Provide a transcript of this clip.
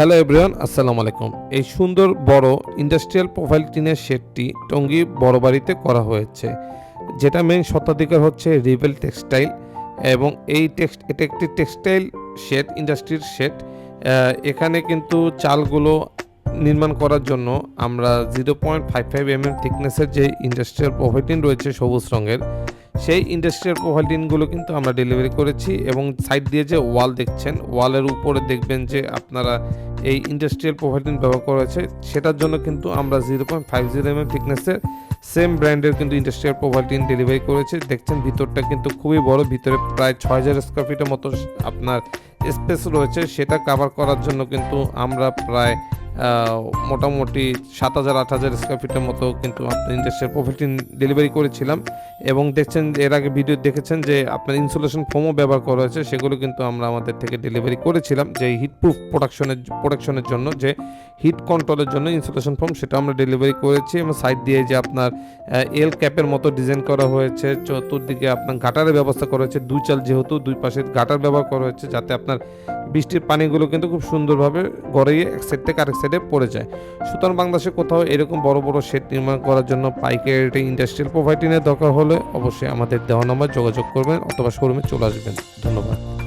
Hello everyone, আসসালামু আলাইকুম। এই সুন্দর বড় ইন্ডাস্ট্রিয়াল প্রোফাইল টিনের শেডটি টঙ্গী বড় বাড়িতে করা হয়েছে, যেটা মেন স্বত্বাধিকার হচ্ছে রিভেল টেক্সটাইল এবং এই টেক্সট এটা একটি টেক্সটাইল শেড, ইন্ডাস্ট্রির শেড। এখানে কিন্তু চালগুলো নির্মাণ করার জন্য আমরা zero point five five M M থিকনেসের যে ইন্ডাস্ট্রিয়াল প্রোফাইল টিন রয়েছে সবুজ রঙের, সেই ইন্ডাস্ট্রিয়াল প্রোফাইল টিনগুলো কিন্তু আমরা ডেলিভারি করেছি এবং সাইড দিয়ে যে ওয়াল দেখছেন, ওয়ালের উপরে দেখবেন যে আপনারা এই ইন্ডাস্ট্রিয়াল প্রোভাইডিং ব্যবহার করা হয়েছে। সেটার জন্য কিন্তু আমরা zero point five zero M M থিকনেসের same ব্র্যান্ডের কিন্তু ইন্ডাস্ট্রিয়াল প্রোভাইডিং ডেলিভারি করেছে। দেখছেন, ভিতরটা কিন্তু খুবই বড়, ভিতরে প্রায় ছয় হাজার স্কোয়ার ফিটের মতো আপনার স্পেস রয়েছে। সেটা কাভার করার জন্য কিন্তু আমরা প্রায় মোটামুটি সাত হাজার, আট হাজার স্কোয়ার ফিটের মতো কিন্তু আপনার ইন্ডাস্ট্রিয়াল প্রফিট ডেলিভারি করেছিলাম। এবং দেখছেন এর আগে ভিডিও দেখেছেন যে আপনার ইনসুলেশন ফোমও ব্যবহার করা হয়েছে, সেগুলো কিন্তু আমরা আমাদের থেকে ডেলিভারি করেছিলাম যে হিটপ্রুফ প্রোডাকশনের প্রোডাকশনের জন্য যে হিট কন্ট্রোলের জন্য ইনসুলেশন ফোম সেটা আমরা ডেলিভারি করেছি এবং সাইড দিয়ে যে আপনার এল ক্যাপের মতো ডিজাইন করা হয়েছে, চতুর্দিকে আপনার গাটারের ব্যবস্থা করা হয়েছে, দুই চাল যেহেতু দুই পাশে গাটার ব্যবহার করা হয়েছে, যাতে আপনার বৃষ্টির পানিগুলো কিন্তু খুব সুন্দরভাবে গড়িয়ে এক সাইড থেকে আরেক সাইডে পড়ে যায়। সুতরাং বাংলাদেশে কোথাও এরকম বড় বড় শেড নির্মাণ করার জন্য পাইকারি ইন্ডাস্ট্রিয়াল প্রোভাইডিনের দরকার হলে অবশ্যই আমাদের দেওয়া নম্বর যোগাযোগ করবেন অথবা শোরুমে চলে আসবেন। ধন্যবাদ।